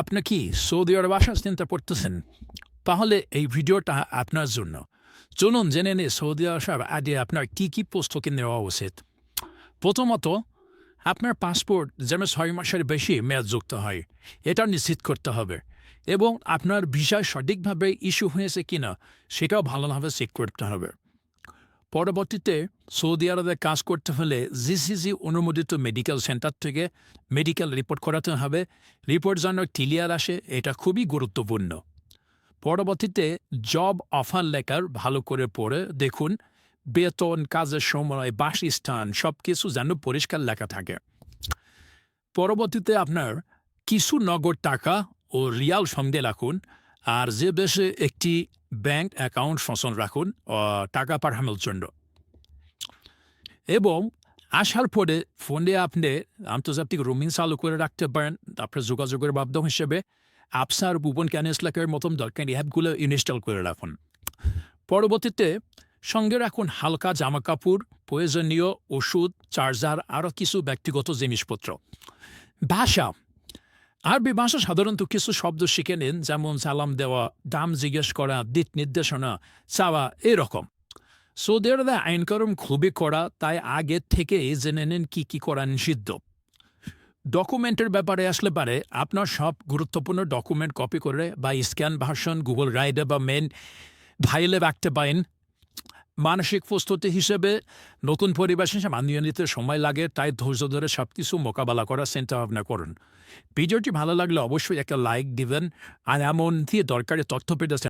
আপনি কি সৌদি আরব আসার চিন্তা করতেছেন? তাহলে এই ভিডিওটা আপনার জন্য। চলুন জেনে নে সৌদি আসার আগে আপনার কী কী প্রস্তুতি নেওয়া উচিত। প্রথমত, আপনার পাসপোর্ট যেন ছয় মাসের বেশি মেয়াদযুক্ত হয়, এটা নিশ্চিত করতে হবে। এবং আপনার ভিসা সঠিকভাবে ইস্যু হয়েছে কিনা, সেটাও ভালোভাবে চেক করতে হবে। পরবর্তীতে সৌদি আরবে কাজ করতে হলে জিসিসি অনুমোদিত মেডিকেল সেন্টার থেকে মেডিকেল রিপোর্ট করাতে হবে। রিপোর্ট যেন ক্লিয়ার আসে, এটা খুবই গুরুত্বপূর্ণ। পরবর্তীতে জব অফার লেখার ভালো করে পড়ে দেখুন, বেতন, কাজের সময়, বাসস্থান সব কিছু যেন পরিষ্কার লেখা থাকে। পরবর্তীতে আপনার কিছু নগদ টাকা ও রিয়াল সঙ্গে রাখুন। আর যে দেশে একটি ব্যাংক অ্যাকাউন্ট সচল রাখুন টাকা পাঠানোর জন্য। এবং আসার পরে ফোনে আপনি আন্তর্জাতিক রোমিং চালু করে রাখতে পারেন, আপনার যোগাযোগের মাধ্যম হিসেবে। আপসার ভুবন ক্যানেসলাকের মতন দরকারি অ্যাপগুলো ইনস্টল করে রাখুন। পরবর্তীতে সঙ্গে রাখুন হালকা জামা কাপড় প্রয়োজনীয় ওষুধ, চার্জার, আরও কিছু ব্যক্তিগত জিনিসপত্র। ভাষা আরবি ভাষা সাধারণত কিছু শব্দ শিখে নিন, যেমন সালাম দেওয়া, দাম জিজ্ঞেস করা, দিক নির্দেশনা, চাওয়া, এরকম। সৌদি আরবে আইনকানুন খুবই করা তাই আগে থেকে জেনে নিন কি কি করা নিষিদ্ধ। ডকুমেন্টের ব্যাপারে আসলে পারে, আপনার সব গুরুত্বপূর্ণ ডকুমেন্ট কপি করে বা স্ক্যান ভার্সন, গুগল রাইডে বা মেন ফাইলে রাখতে পারেন। মানসিক প্রস্তুতি হিসেবে নতুন পরিবেশ হিসেবে মানিয়ে নিতে সময় লাগে, তাই ধৈর্য ধরে সব কিছু মোকাবেলা করার চিন্তা ভাবনা করুন। ভিডিওটি ভালো লাগলে অবশ্যই একটা লাইক দিবেন, আর এমন দিয়ে দরকারি তথ্য পেতে